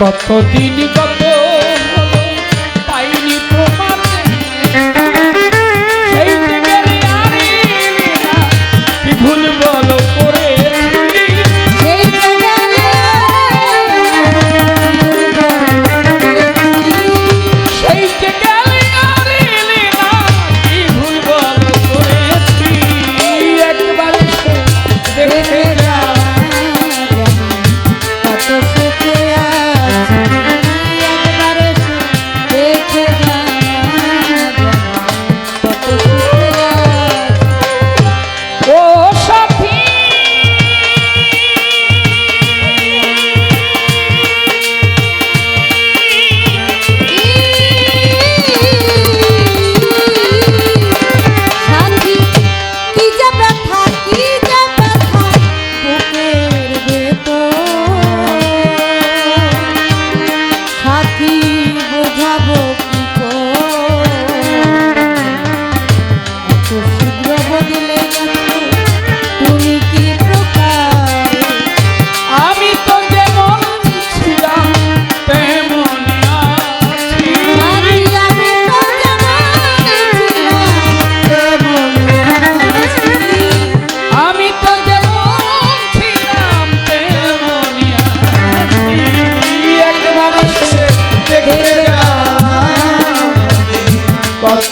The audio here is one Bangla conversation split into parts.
কতদিন কত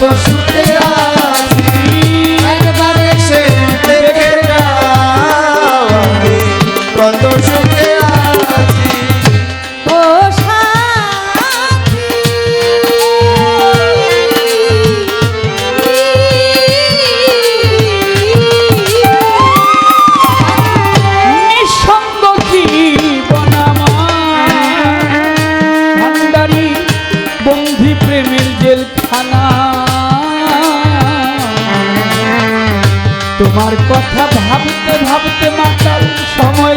পশু আমার কথা ভাবতে ভাবতে মাতাল সময়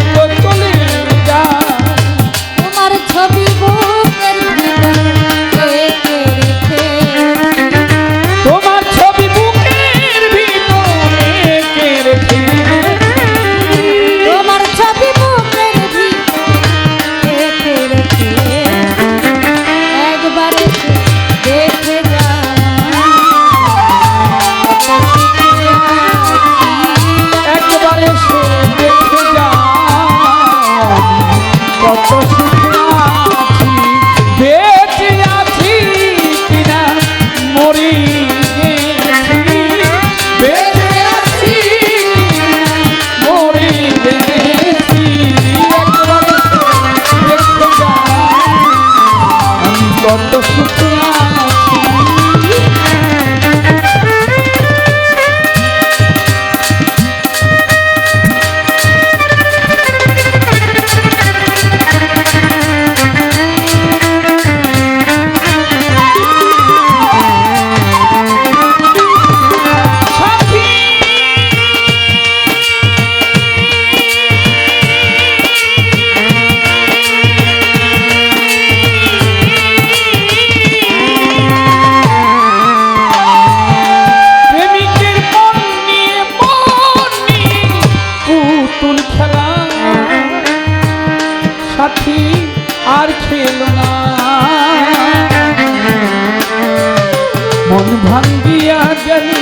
জানি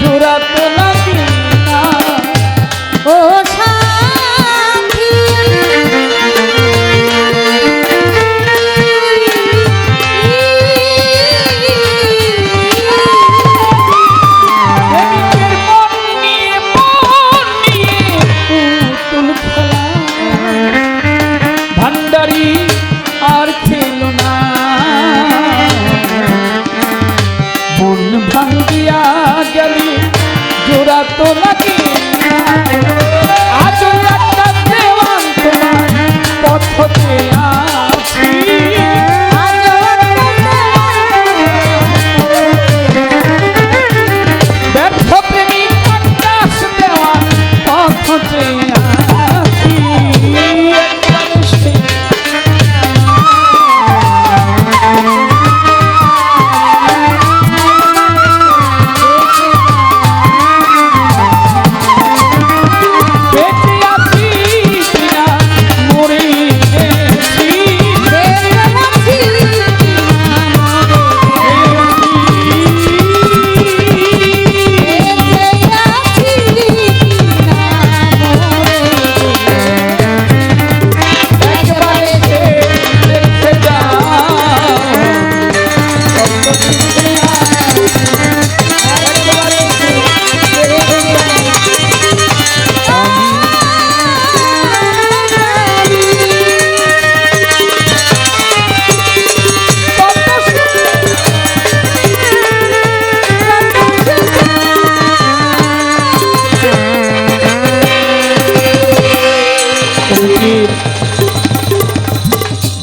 জোড়াতে lucky.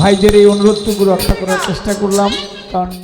ভাইদের এই অনুরোধটুকু রক্ষা করার চেষ্টা করলাম কারণ